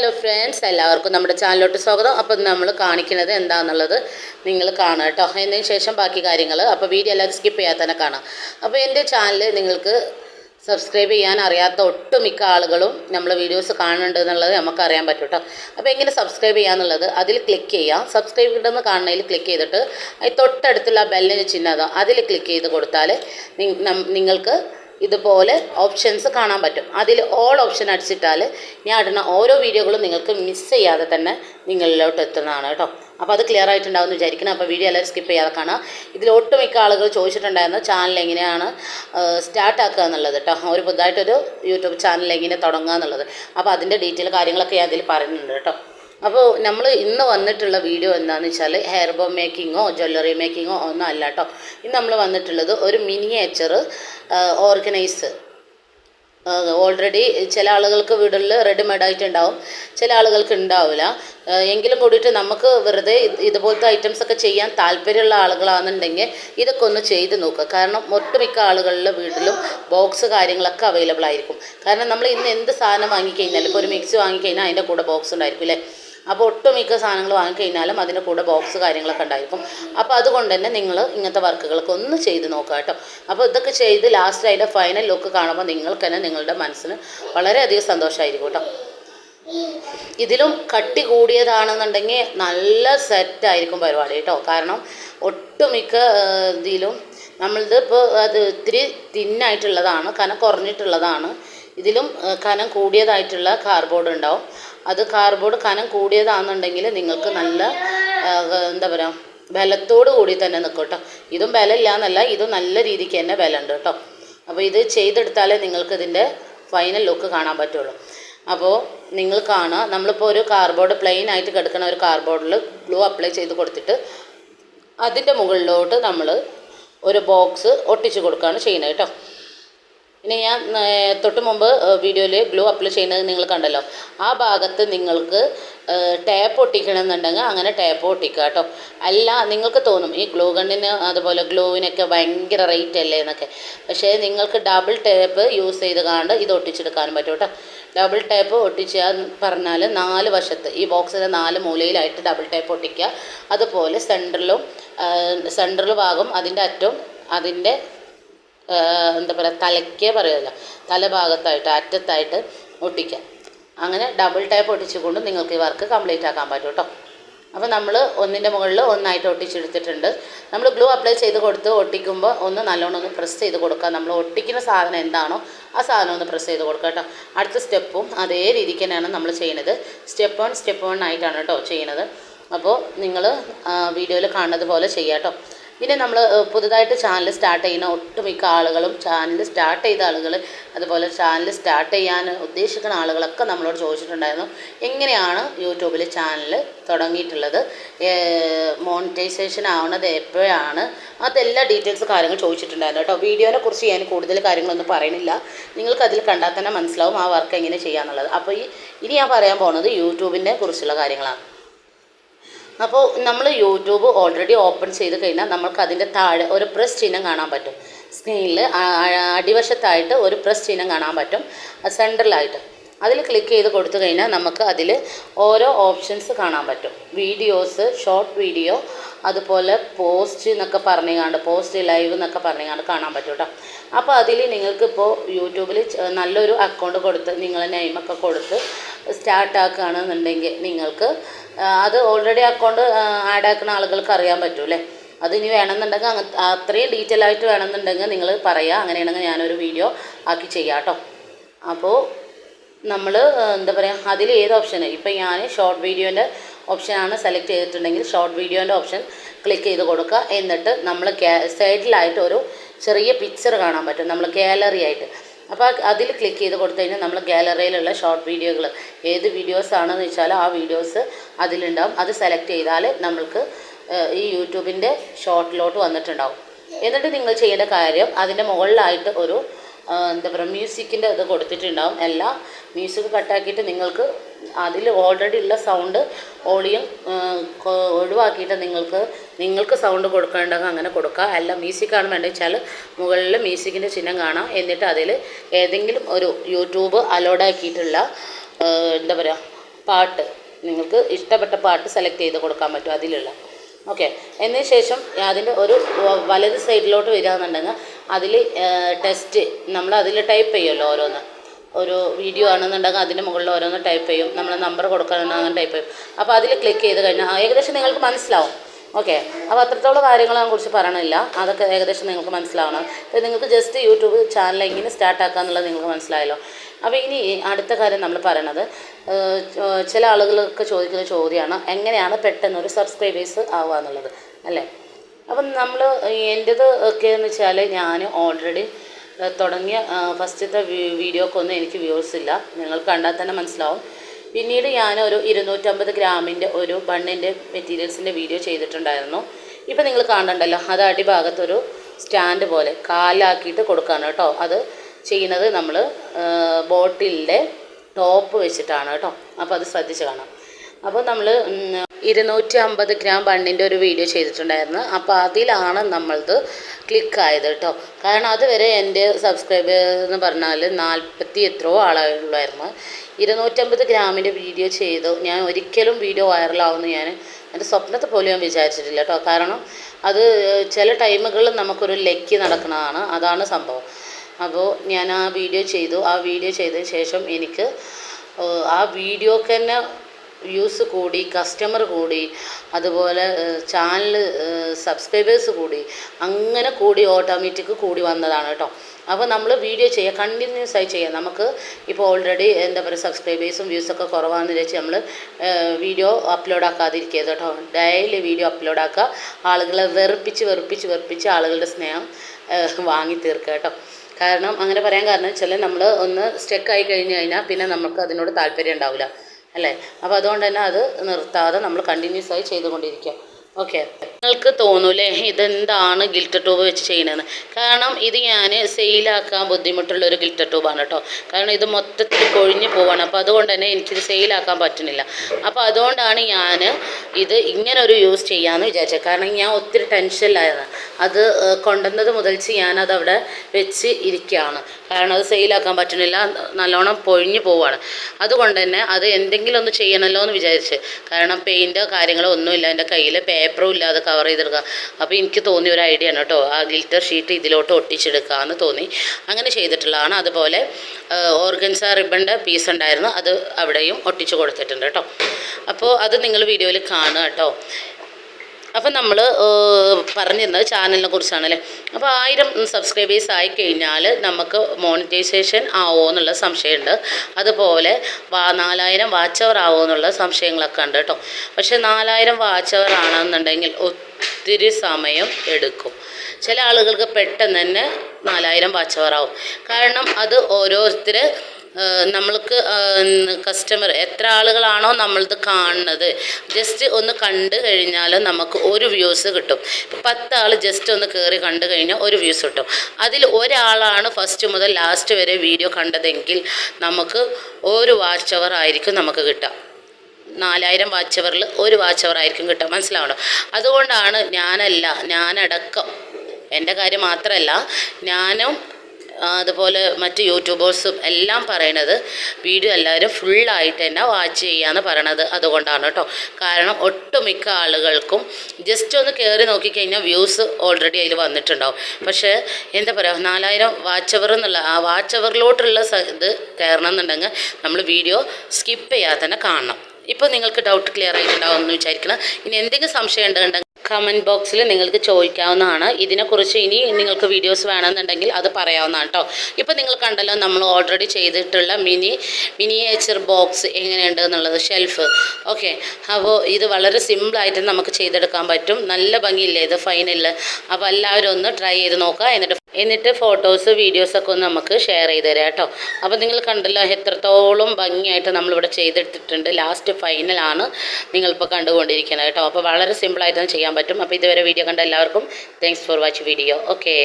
Hello friends എല്ലാവർക്കും നമ്മുടെ ചാനലിലോട്ട് സ്വാഗതം. അപ്പം നമ്മൾ കാണിക്കുന്നത് എന്താണെന്നുള്ളത് നിങ്ങൾ കാണുക കേട്ടോ. അതിന് ശേഷം ബാക്കി കാര്യങ്ങൾ. അപ്പോൾ വീഡിയോ എല്ലാവരും സ്കിപ്പ് ചെയ്യാതെ തന്നെ കാണാം. അപ്പോൾ എന്റെ ചാനൽ നിങ്ങൾക്ക് സബ്സ്ക്രൈബ് ചെയ്യാൻ അറിയാത്ത ഒട്ടുമിക്ക ആളുകളും നമ്മൾ വീഡിയോസ് കാണുന്നുണ്ട് എന്നുള്ളത് നമുക്ക് അറിയാൻ പറ്റും കേട്ടോ. അപ്പോൾ എങ്ങനെ സബ്സ്ക്രൈബ് ചെയ്യാന്നുള്ളത് അതിൽ ക്ലിക്ക് ചെയ്യാം. സബ്സ്ക്രൈബ് ഉണ്ടെന്ന് കാണുന്നതിൽ ക്ലിക്ക് ചെയ്തിട്ട് തൊട്ടടുത്തുള്ള ബെല്ലിന് ചിഹ്നം അതിൽ ക്ലിക്ക് ചെയ്ത് കൊടുത്താൽ നിങ്ങൾക്ക് ഇതുപോലെ ഓപ്ഷൻസ് കാണാൻ പറ്റും. അതിൽ ഓൾ ഓപ്ഷൻ അടിച്ചിട്ടാൽ ഞാൻ ഇടുന്ന ഓരോ വീഡിയോകളും നിങ്ങൾക്ക് മിസ് ചെയ്യാതെ തന്നെ നിങ്ങളിലോട്ട് എത്തുന്നതാണ് കേട്ടോ. അപ്പോൾ അത് ക്ലിയർ ആയിട്ടുണ്ടാവും വിചാരിക്കണം അപ്പോൾ വീഡിയോ എല്ലാവരും സ്കിപ്പ് ചെയ്യാതെ കാണാം ഇതിൽ ഒട്ടുമിക്ക ആളുകൾ ചോദിച്ചിട്ടുണ്ടായിരുന്നു ചാനൽ എങ്ങനെയാണ് സ്റ്റാർട്ട് ആക്കുക എന്നുള്ളത് കേട്ടോ. ഒരു പുതുതായിട്ടൊരു യൂട്യൂബ് ചാനൽ എങ്ങനെ തുടങ്ങുക എന്നുള്ളത്. അപ്പോൾ അതിന്റെ ഡീറ്റെയിൽ കാര്യങ്ങളൊക്കെ ഞാൻ അതിൽ പറയുന്നുണ്ട് കേട്ടോ. അപ്പോൾ നമ്മൾ ഇന്ന് വന്നിട്ടുള്ള വീഡിയോ എന്താണെന്ന് വെച്ചാൽ ഹെയർ ബോ മേക്കിങ്ങോ ജ്വല്ലറി മേക്കിങ്ങോ ഒന്നും അല്ല കേട്ടോ. ഇന്ന് നമ്മൾ വന്നിട്ടുള്ളത് ഒരു മിനിയേച്ചർ ഓർഗനൈസ് ഓൾറെഡി ചില ആളുകൾക്ക് വീടുകളിൽ റെഡിമെയ്ഡ് ആയിട്ട് ഉണ്ടാവും ചില ആളുകൾക്ക് ഉണ്ടാവില്ല. എങ്കിലും കൂടിയിട്ട് നമുക്ക് വെറുതെ ഇത് ഇതുപോലത്തെ ഐറ്റംസ് ഒക്കെ ചെയ്യാൻ താല്പര്യമുള്ള ആളുകളാണെന്നുണ്ടെങ്കിൽ ഇതൊക്കെ ഒന്ന് ചെയ്ത് നോക്കുക. കാരണം ഒട്ടുമിക്ക ആളുകളുടെ വീട്ടിലും ബോക്സ് കാര്യങ്ങളൊക്കെ അവൈലബിൾ ആയിരിക്കും. കാരണം നമ്മൾ ഇന്ന് എന്ത് സാധനം വാങ്ങിക്കഴിഞ്ഞാലും ഇപ്പോൾ ഒരു മിക്സി വാങ്ങിക്കഴിഞ്ഞാൽ അതിന്റെ കൂടെ ബോക്സ് ഉണ്ടായിരിക്കും അല്ലേ? അപ്പോൾ ഒട്ടുമിക്ക സാധനങ്ങൾ വാങ്ങിക്കഴിഞ്ഞാലും അതിന്റെ കൂടെ ബോക്സ് കാര്യങ്ങളൊക്കെ ഉണ്ടായിരിക്കും. അപ്പോൾ അതുകൊണ്ട് തന്നെ നിങ്ങൾ ഇങ്ങനത്തെ വർക്കുകളൊക്കെ ഒന്ന് ചെയ്ത് നോക്കുക കേട്ടോ. അപ്പോൾ ഇതൊക്കെ ചെയ്ത് ലാസ്റ്റ് അതിന്റെ ഫൈനൽ ലുക്ക് കാണുമ്പോൾ നിങ്ങൾക്ക് തന്നെ നിങ്ങളുടെ മനസ്സിന് വളരെയധികം സന്തോഷമായിരിക്കും കേട്ടോ. ഇതിലും കട്ടി കൂടിയതാണെന്നുണ്ടെങ്കിൽ നല്ല സെറ്റായിരിക്കും പരിപാടി കേട്ടോ. കാരണം ഒട്ടുമിക്ക ഇതിലും നമ്മളിത് ഇപ്പോൾ അത് ഇത്തിരി തിന്നായിട്ടുള്ളതാണ് കനം കുറഞ്ഞിട്ടുള്ളതാണ്. ഇതിലും കനം കൂടിയതായിട്ടുള്ള കാർബോർഡ് ഉണ്ടാവും. അത് കാർബോർഡ് കനം കൂടിയതാണെന്നുണ്ടെങ്കിൽ നിങ്ങൾക്ക് നല്ല എന്താ പറയുക ബലത്തോടു കൂടി തന്നെ നിൽക്കും കേട്ടോ ഇതും ബലമില്ല എന്നല്ല ഇതും നല്ല രീതിക്ക് തന്നെ ബലമുണ്ട് കേട്ടോ അപ്പോൾ ഇത് ചെയ്തെടുത്താലേ നിങ്ങൾക്ക് ഇതിന്റെ ഫൈനൽ ലുക്ക് കാണാൻ പറ്റുള്ളൂ. അപ്പോൾ നിങ്ങൾ കാണുക നമ്മളിപ്പോൾ ഒരു കാർബോർഡ് പ്ലെയിൻ ആയിട്ട് കിടക്കുന്ന ഒരു കാർബോർഡിൽ ഗ്ലൂ അപ്ലൈ ചെയ്ത് കൊടുത്തിട്ട് അതിന്റെ മുകളിലോട്ട് നമ്മൾ ഒരു ബോക്സ് ഒട്ടിച്ച് കൊടുക്കുകയാണ് ചെയ്യുന്നത് കേട്ടോ ഇനി ഞാൻ തൊട്ട് മുമ്പ് വീഡിയോയിൽ ഗ്ലൂ അപ്ലൈ ചെയ്യുന്നത് നിങ്ങൾ കണ്ടല്ലോ. ആ ഭാഗത്ത് നിങ്ങൾക്ക് ടാപ്പ് ഒട്ടിക്കണമെന്നുണ്ടെങ്കിൽ അങ്ങനെ ടാപ്പ് ഒട്ടിക്കുക കേട്ടോ. അല്ല നിങ്ങൾക്ക് തോന്നും ഈ ഗ്ലൂ ഗണ്ണിന് അതുപോലെ ഗ്ലൂവിനൊക്കെ ഭയങ്കര റേറ്റ് അല്ലേ എന്നൊക്കെ. പക്ഷേ നിങ്ങൾക്ക് ഡബിൾ ടാപ്പ് യൂസ് ചെയ്ത് കാണ്ട് ഇത് ഒട്ടിച്ചെടുക്കാനും പറ്റും കേട്ടോ. ഡബിൾ ടാപ്പ് ഒട്ടിച്ചാൽ പറഞ്ഞാൽ നാല് വശത്ത് ഈ ബോക്സിന്റെ നാല് മൂലയിലായിട്ട് ഡബിൾ ടാപ്പ് ഒട്ടിക്കുക. അതുപോലെ സെന്ററിലും സെന്ററിൽ ഭാഗം അതിന്റെ അറ്റവും അതിന്റെ എന്താ പറയുക തലയ്ക്കേ പറയുമല്ലോ തലഭാഗത്തായിട്ട് അറ്റത്തായിട്ട് ഒട്ടിക്കുക. അങ്ങനെ ഡബിൾ ടാപ്പ് ഒട്ടിച്ചുകൊണ്ട് നിങ്ങൾക്ക് ഈ വർക്ക് കംപ്ലീറ്റ് ആക്കാൻ പറ്റും കേട്ടോ. അപ്പോൾ നമ്മൾ ഒന്നിന്റെ മുകളിൽ ഒന്നായിട്ട് ഒട്ടിച്ചെടുത്തിട്ടുണ്ട്. നമ്മൾ ഗ്ലൂ അപ്ലൈ ചെയ്ത് കൊടുത്ത് ഒട്ടിക്കുമ്പോൾ ഒന്ന് നല്ലോണം ഒന്ന് പ്രസ് ചെയ്ത് കൊടുക്കുക. നമ്മൾ ഒട്ടിക്കുന്ന സാധനം എന്താണോ ആ സാധനം ഒന്ന് പ്രസ് ചെയ്ത് കൊടുക്കുക കേട്ടോ. അടുത്ത സ്റ്റെപ്പും അതേ രീതിക്ക് തന്നെയാണ് നമ്മൾ ചെയ്യുന്നത്. സ്റ്റെപ്പ് വൺ സ്റ്റെപ്പ് വൺ ആയിട്ടാണ് കേട്ടോ ചെയ്യുന്നത്. അപ്പോൾ നിങ്ങൾ വീഡിയോയിൽ കാണുന്നത് പോലെ ചെയ്യാം കേട്ടോ. പിന്നെ നമ്മൾ പുതുതായിട്ട് ചാനൽ സ്റ്റാർട്ട് ചെയ്യുന്ന ഒട്ടുമിക്ക ആളുകളും ചാനൽ സ്റ്റാർട്ട് ചെയ്ത ആളുകൾ അതുപോലെ ചാനൽ സ്റ്റാർട്ട് ചെയ്യാൻ ഉദ്ദേശിക്കുന്ന ആളുകളൊക്കെ നമ്മളോട് ചോദിച്ചിട്ടുണ്ടായിരുന്നു. എങ്ങനെയാണ് യൂട്യൂബിൽ ചാനൽ തുടങ്ങിയിട്ടുള്ളത്? മോണിറ്റൈസേഷൻ ആവുന്നത് എപ്പോഴാണ്? അതെല്ലാ ഡീറ്റെയിൽസ് കാര്യങ്ങൾ ചോദിച്ചിട്ടുണ്ടായിരുന്നു കേട്ടോ. വീഡിയോനെ കുറിച്ച് ഞാൻ കൂടുതൽ കാര്യങ്ങളൊന്നും പറയണില്ല നിങ്ങൾക്ക് അതിൽ കണ്ടാൽ തന്നെ മനസ്സിലാവും ആ വർക്ക് എങ്ങനെ ചെയ്യാന്നുള്ളത്. അപ്പോൾ ഈ ഇനി ഞാൻ പറയാൻ പോകുന്നത് യൂട്യൂബിനെ കുറിച്ചുള്ള കാര്യങ്ങളാണ്. അപ്പോൾ നമ്മൾ യൂട്യൂബ് ഓൾറെഡി ഓപ്പൺ ചെയ്ത് കഴിഞ്ഞാൽ നമുക്ക് അതിന്റെ താഴെ ഒരു പ്രസ് ചിഹ്നം കാണാൻ പറ്റും. സ്ക്രീനിൽ അടിവശത്തായിട്ട് ഒരു പ്രസ് ചിഹ്നം കാണാൻ പറ്റും. സെൻട്രലായിട്ട് അതിൽ ക്ലിക്ക് ചെയ്ത് കൊടുത്തു കഴിഞ്ഞാൽ നമുക്ക് അതിൽ ഓരോ ഓപ്ഷൻസ് കാണാൻ പറ്റും. വീഡിയോസ് ഷോർട്ട് വീഡിയോ അതുപോലെ പോസ്റ്റ് എന്നൊക്കെ പറഞ്ഞുകൊണ്ട് പോസ്റ്റ് ലൈവ് എന്നൊക്കെ പറഞ്ഞുകൊണ്ട് കാണാൻ പറ്റും കേട്ടോ അപ്പോൾ അതിൽ നിങ്ങൾക്കിപ്പോൾ യൂട്യൂബിൽ നല്ലൊരു അക്കൗണ്ട് കൊടുത്ത് നിങ്ങളെ നെയിമൊക്കെ കൊടുത്ത് സ്റ്റാർട്ട് ആക്കുകയാണെന്നുണ്ടെങ്കിൽ നിങ്ങൾക്ക് അത് ഓൾറെഡി അക്കൗണ്ട് ആഡ് ആക്കുന്ന ആളുകൾക്ക് അറിയാൻ പറ്റും അല്ലേ അത് ഇനി വേണമെന്നുണ്ടെങ്കിൽ അത്രയും ഡീറ്റെയിൽ ആയിട്ട് വേണമെന്നുണ്ടെങ്കിൽ നിങ്ങൾ പറയുക. അങ്ങനെയാണെങ്കിൽ ഞാനൊരു വീഡിയോ ആക്കി ചെയ്യാം കേട്ടോ. അപ്പോൾ നമ്മൾ എന്താ പറയുക അതിൽ ഏത് ഓപ്ഷൻ ഇപ്പം ഞാൻ ഷോർട്ട് വീഡിയോന്റെ ഓപ്ഷനാണ് സെലക്ട് ചെയ്തിട്ടുണ്ടെങ്കിൽ ഷോർട്ട് വീഡിയോന്റെ ഓപ്ഷൻ ക്ലിക്ക് ചെയ്ത് കൊടുക്കുക. എന്നിട്ട് നമ്മൾ സൈഡിലായിട്ട് ഒരു ചെറിയ പിക്ചർ കാണാൻ പറ്റും. നമ്മൾ ഗാലറി ആയിട്ട്. അപ്പോൾ അതിൽ ക്ലിക്ക് ചെയ്ത് കൊടുത്തു കഴിഞ്ഞാൽ നമ്മൾ ഗാലറിയിലുള്ള ഷോർട്ട് വീഡിയോകൾ ഏത് വീഡിയോസ് ആണെന്ന് വെച്ചാൽ ആ വീഡിയോസ് അതിലുണ്ടാവും. അത് സെലക്ട് ചെയ്താൽ നമ്മൾക്ക് ഈ യൂട്യൂബിന്റെ ഷോർട്ടിലോട്ട് വന്നിട്ടുണ്ടാവും. എന്നിട്ട് നിങ്ങൾ ചെയ്യേണ്ട കാര്യം അതിന്റെ മുകളിലായിട്ട് ഒരു എന്താ പറയുക മ്യൂസിക്കിന്റെ ഇത് കൊടുത്തിട്ടുണ്ടാവും. എല്ലാ മ്യൂസിക് കട്ടാക്കിയിട്ട് നിങ്ങൾക്ക് അതിൽ ഓൾറെഡി ഉള്ള സൗണ്ട് ഓളിയും ഒഴിവാക്കിയിട്ട് നിങ്ങൾക്ക് നിങ്ങൾക്ക് സൗണ്ട് കൊടുക്കേണ്ടത് അങ്ങനെ കൊടുക്കുക അല്ല മ്യൂസിക്കാണ് വേണ്ടത് വെച്ചാൽ മുകളിൽ മ്യൂസിക്കിന്റെ ചിഹ്നം കാണാം. എന്നിട്ട് അതിൽ ഏതെങ്കിലും ഒരു യൂട്യൂബ് അലോഡാക്കിയിട്ടുള്ള എന്താ പറയുക പാട്ട് നിങ്ങൾക്ക് ഇഷ്ടപ്പെട്ട പാട്ട് സെലക്ട് ചെയ്ത് കൊടുക്കാൻ പറ്റും അതിലുള്ള. ഓക്കെ. എന്നതിന് ശേഷം അതിന്റെ ഒരു വലത് സൈഡിലോട്ട് വരികയെന്നുണ്ടെങ്കിൽ അതിൽ ടെസ്റ്റ് നമ്മൾ അതിൽ ടൈപ്പ് ചെയ്യുമല്ലോ ഓരോന്ന്. ഒരു വീഡിയോ ആണെന്നുണ്ടെങ്കിൽ അതിന്റെ മുകളിൽ ഓരോന്ന് ടൈപ്പ് ചെയ്യും. നമ്മൾ നമ്പർ കൊടുക്കാനുണ്ടെങ്കിൽ ടൈപ്പ് ചെയ്യും. അപ്പോൾ അതിൽ ക്ലിക്ക് ചെയ്ത് കഴിഞ്ഞാൽ ഏകദേശം നിങ്ങൾക്ക് മനസ്സിലാവും. ഓക്കെ. അപ്പോൾ അത്രത്തോളം കാര്യങ്ങളെ കുറിച്ച് പറയണില്ല. അതൊക്കെ ഏകദേശം നിങ്ങൾക്ക് മനസ്സിലാവണം. നിങ്ങൾക്ക് ജസ്റ്റ് യൂട്യൂബ് ചാനൽ എങ്ങനെ സ്റ്റാർട്ട് എന്നുള്ളത് നിങ്ങൾക്ക് മനസ്സിലായല്ലോ. അപ്പോൾ ഇനി അടുത്ത കാര്യം നമ്മൾ പറയണത് ചില ആളുകളൊക്കെ ചോദിക്കുന്ന ചോദ്യമാണ് എങ്ങനെയാണ് പെട്ടെന്ന് ഒരു സബ്സ്ക്രൈബേഴ്സ് ആവുക എന്നുള്ളത് അല്ലേ? അപ്പം നമ്മൾ എന്റേത് ഒക്കെ എന്ന് വെച്ചാൽ ഞാൻ ഓൾറെഡി തുടങ്ങിയ ഫസ്റ്റത്തെ വീഡിയോക്കൊന്നും എനിക്ക് വ്യൂസ് ഇല്ല. നിങ്ങൾ കണ്ടാൽ തന്നെ മനസ്സിലാവും. പിന്നീട് ഞാൻ ഒരു ഇരുന്നൂറ്റമ്പത് ഗ്രാമിന്റെ ഒരു ബണ്ണിന്റെ മെറ്റീരിയൽസിന്റെ വീഡിയോ ചെയ്തിട്ടുണ്ടായിരുന്നു. ഇപ്പം നിങ്ങൾ കാണണ്ടല്ലോ അത് അടിഭാഗത്തൊരു സ്റ്റാൻഡ് പോലെ കാലാക്കിയിട്ട് കൊടുക്കുകയാണ് കേട്ടോ. അത് ചെയ്യുന്നത് നമ്മൾ ബോട്ടിലിന്റെ ടോപ്പ് വെച്ചിട്ടാണ് കേട്ടോ. അപ്പോൾ അത് ശ്രദ്ധിച്ച് കാണാം. അപ്പോൾ നമ്മൾ ഇരുന്നൂറ്റി അമ്പത് ഗ്രാം ബണ്ണിന്റെ ഒരു വീഡിയോ ചെയ്തിട്ടുണ്ടായിരുന്നു. അപ്പോൾ അതിലാണ് നമ്മളത് ക്ലിക്കായത് കേട്ടോ. കാരണം അതുവരെ എന്റെ സബ്സ്ക്രൈബർ എന്ന് പറഞ്ഞാൽ നാൽപ്പത്തി എത്രയോ ആളുകളായിരുന്നു. ഇരുന്നൂറ്റമ്പത് ഗ്രാമിന്റെ വീഡിയോ ചെയ്തു. ഞാൻ ഒരിക്കലും വീഡിയോ വൈറലാവുമെന്ന് ഞാൻ എന്റെ സ്വപ്നത്തെ പോലും ഞാൻ വിചാരിച്ചിട്ടില്ല കേട്ടോ. കാരണം അത് ചില ടൈമുകളിൽ നമുക്കൊരു ലക്കി നടക്കുന്നതാണ് അതാണ് സംഭവം. അപ്പോൾ ഞാൻ ആ വീഡിയോ ചെയ്തു. ആ വീഡിയോ ചെയ്തതിന് ശേഷം എനിക്ക് ആ വീഡിയോക്ക് തന്നെ വ്യൂസ് കൂടി കസ്റ്റമർ കൂടി അതുപോലെ ചാനൽ സബ്സ്ക്രൈബേഴ്സ് കൂടി അങ്ങനെ കൂടി ഓട്ടോമാറ്റിക് കൂടി വന്നതാണ് കേട്ടോ. അപ്പോൾ നമ്മൾ വീഡിയോ ചെയ്യുക കണ്ടിന്യൂസ് ആയി ചെയ്യാം. നമുക്ക് ഇപ്പോൾ ഓൾറെഡി എന്താ പറയുക സബ്സ്ക്രൈബേഴ്സും വ്യൂസൊക്കെ കുറവാണെന്ന് വെച്ച് നമ്മൾ വീഡിയോ അപ്ലോഡ് ആക്കാതിരിക്കുക കേട്ടോ. ഡെയിലി വീഡിയോ അപ്ലോഡ് ആക്കുക. ആളുകളെ വെറുപ്പിച്ച് വെറുപ്പിച്ച് വെറുപ്പിച്ച് ആളുകളുടെ സ്നേഹം വാങ്ങി തീർക്കുക കേട്ടോ. കാരണം അങ്ങനെ പറയാൻ കാരണം വെച്ചാൽ നമ്മൾ ഒന്ന് സ്റ്റെക്കായി കഴിഞ്ഞ് കഴിഞ്ഞാൽ പിന്നെ നമുക്ക് അതിനോട് താല്പര്യം ഉണ്ടാവില്ല അല്ലേ? അപ്പോൾ അതുകൊണ്ട് തന്നെ അത് നിർത്താതെ നമ്മൾ കണ്ടിന്യൂസ് ആയി ചെയ്തുകൊണ്ടിരിക്കുക. ഓക്കെ. നിങ്ങൾക്ക് തോന്നൂലേ ഇതെന്താണ് ഗിൽറ്റർ ട്യൂബ് വെച്ച് ചെയ്യണതെന്ന് കാരണം ഇത് ഞാൻ സെയിലാക്കാൻ ബുദ്ധിമുട്ടുള്ള ഒരു ട്യൂബാണ് കേട്ടോ കാരണം ഇത് മൊത്തത്തിൽ കൊഴിഞ്ഞു പോവാണ്. അപ്പോൾ അതുകൊണ്ട് തന്നെ എനിക്കിത് സെയിലാക്കാൻ പറ്റുന്നില്ല. അപ്പോൾ അതുകൊണ്ടാണ് ഞാൻ ഇത് ഇങ്ങനെ ഒരു യൂസ് ചെയ്യാമെന്ന് വിചാരിച്ചത്. കാരണം ഞാൻ ഒത്തിരി ടെൻഷനിലായിരുന്നു അത് കൊണ്ടുവന്നത് മുതൽച്ച് ഞാനത് അവിടെ വെച്ച് ഇരിക്കുകയാണ് കാരണം അത് സെയിലാക്കാൻ പറ്റുന്നില്ല. നല്ലോണം പൊഴിഞ്ഞു പോവാണ്. അതുകൊണ്ട് തന്നെ അത് എന്തെങ്കിലും ഒന്ന് ചെയ്യണമല്ലോ എന്ന് വിചാരിച്ച്. കാരണം പെയിന്റോ കാര്യങ്ങളോ ഒന്നുമില്ല. എന്റെ കയ്യിൽ പേപ്പറും ഇല്ലാതെ കവർ ചെയ്തെടുക്കാം അപ്പോൾ എനിക്ക് തോന്നിയ ഒരു ഐഡിയ ആണ് കേട്ടോ. ആ ഗിൽറ്റർ ഷീറ്റ് ഇതിലോട്ട് ഒട്ടിച്ചെടുക്കുക എന്ന് തോന്നി. അങ്ങനെ ചെയ്തിട്ടുള്ളതാണ്. അതുപോലെ ഓർഗൻസ റിബണിന്റെ പീസ് ഉണ്ടായിരുന്നു. അത് അവിടെയും ഒട്ടിച്ച് കൊടുത്തിട്ടുണ്ട് കേട്ടോ. അപ്പോൾ അത് നിങ്ങൾ വീഡിയോയിൽ കാണുക കേട്ടോ. അപ്പം നമ്മൾ പറഞ്ഞിരുന്നത് ചാനലിനെ കുറിച്ചാണല്ലേ? അപ്പോൾ ആയിരം സബ്സ്ക്രൈബേഴ്സ് ആയി കഴിഞ്ഞാൽ നമുക്ക് മോണിറ്റൈസേഷൻ ആവുമോ എന്നുള്ള സംശയമുണ്ട്. അതുപോലെ വാ നാലായിരം വാച്ച് അവർ ആവുമോ എന്നുള്ള സംശയങ്ങളൊക്കെ ഉണ്ട് കേട്ടോ. പക്ഷേ നാലായിരം വാച്ച് അവർ ആണെന്നുണ്ടെങ്കിൽ ഒത്തിരി സമയം എടുക്കും. ചില ആളുകൾക്ക് പെട്ടെന്ന് തന്നെ നാലായിരം വാച്ച് അവർ ആവും. കാരണം അത് ഓരോരുത്തർ നമ്മൾക്ക് കസ്റ്റമർ എത്ര ആളുകളാണോ നമ്മളത് കാണുന്നത്. ജസ്റ്റ് ഒന്ന് കണ്ടു കഴിഞ്ഞാൽ നമുക്ക് ഒരു വ്യൂസ് കിട്ടും. ഇപ്പം ആൾ ജസ്റ്റ് ഒന്ന് കയറി കണ്ടു കഴിഞ്ഞാൽ ഒരു വ്യൂസ് കിട്ടും. അതിൽ ഒരാളാണ് ഫസ്റ്റ് മുതൽ ലാസ്റ്റ് വരെ വീഡിയോ കണ്ടതെങ്കിൽ നമുക്ക് ഒരു വാച്ച് അവർ ആയിരിക്കും നമുക്ക് കിട്ടുക. നാലായിരം വാച്ച് അവറിൽ ഒരു വാച്ച് അവർ ആയിരിക്കും കിട്ടുക. മനസ്സിലാവണം? അതുകൊണ്ടാണ് ഞാനല്ല ഞാനടക്കം. എന്റെ കാര്യം മാത്രമല്ല ഞാനും അതുപോലെ മറ്റ് യൂട്യൂബേഴ്സും എല്ലാം പറയണത് വീഡിയോ എല്ലാവരും ഫുള്ളായിട്ട് തന്നെ വാച്ച് ചെയ്യാന്ന് പറയണത് അതുകൊണ്ടാണ് കേട്ടോ. കാരണം ഒട്ടുമിക്ക ആളുകൾക്കും ജസ്റ്റ് ഒന്ന് കയറി നോക്കിക്കഴിഞ്ഞാൽ വ്യൂസ് ഓൾറെഡി അതിൽ വന്നിട്ടുണ്ടാവും. പക്ഷേ എന്താ പറയുക നാലായിരം വാച്ച് അവർ എന്നുള്ള ആ വാച്ച് അവറിലോട്ടുള്ള സ- ഇത് കയറണം എന്നുണ്ടെങ്കിൽ നമ്മൾ വീഡിയോ സ്കിപ്പ് ചെയ്യാതെ തന്നെ കാണണം. ഇപ്പോൾ നിങ്ങൾക്ക് ഡൗട്ട് ക്ലിയർ ആയിട്ടുണ്ടാവും എന്ന് വിചാരിക്കണം. ഇനി എന്തെങ്കിലും സംശയം ഉണ്ടെങ്കിൽ കമന്റ് ബോക്സിൽ നിങ്ങൾക്ക് ചോദിക്കാവുന്നതാണ്. ഇതിനെക്കുറിച്ച് ഇനി നിങ്ങൾക്ക് വീഡിയോസ് വേണമെന്നുണ്ടെങ്കിൽ അത് പറയാവുന്നതാണ് കേട്ടോ ഇപ്പോൾ നിങ്ങൾ കണ്ടല്ലോ നമ്മൾ ഓൾറെഡി ചെയ്തിട്ടുള്ള മിനി മിനിയേച്ചർ ബോക്സ് എങ്ങനെയുണ്ട് എന്നുള്ളത് ഷെൽഫ് ഓക്കെ അപ്പോൾ ഇത് വളരെ സിമ്പിളായിട്ട് നമുക്ക് ചെയ്തെടുക്കാൻ പറ്റും. നല്ല ഭംഗിയില്ലേ ഇത് ഫൈനലിൽ അപ്പോൾ എല്ലാവരും ഒന്ന് ട്രൈ ചെയ്ത് നോക്കുക. എന്നിട്ട് എന്നിട്ട് ഫോട്ടോസ് വീഡിയോസൊക്കെ ഒന്ന് നമുക്ക് ഷെയർ ചെയ്ത് തരാം കേട്ടോ. അപ്പോൾ നിങ്ങൾ കണ്ടല്ലോ എത്രത്തോളം ഭംഗിയായിട്ട് നമ്മളിവിടെ ചെയ്തെടുത്തിട്ടുണ്ട്. ലാസ്റ്റ് ഫൈനലാണ് നിങ്ങളിപ്പോൾ കണ്ടുകൊണ്ടിരിക്കുന്നത് കേട്ടോ. അപ്പോൾ വളരെ സിമ്പിളായിട്ട് ചെയ്യാൻ പറ്റും. അപ്പോൾ ഇതുവരെ വീഡിയോ കണ്ട എല്ലാവർക്കും thanks for watch video okay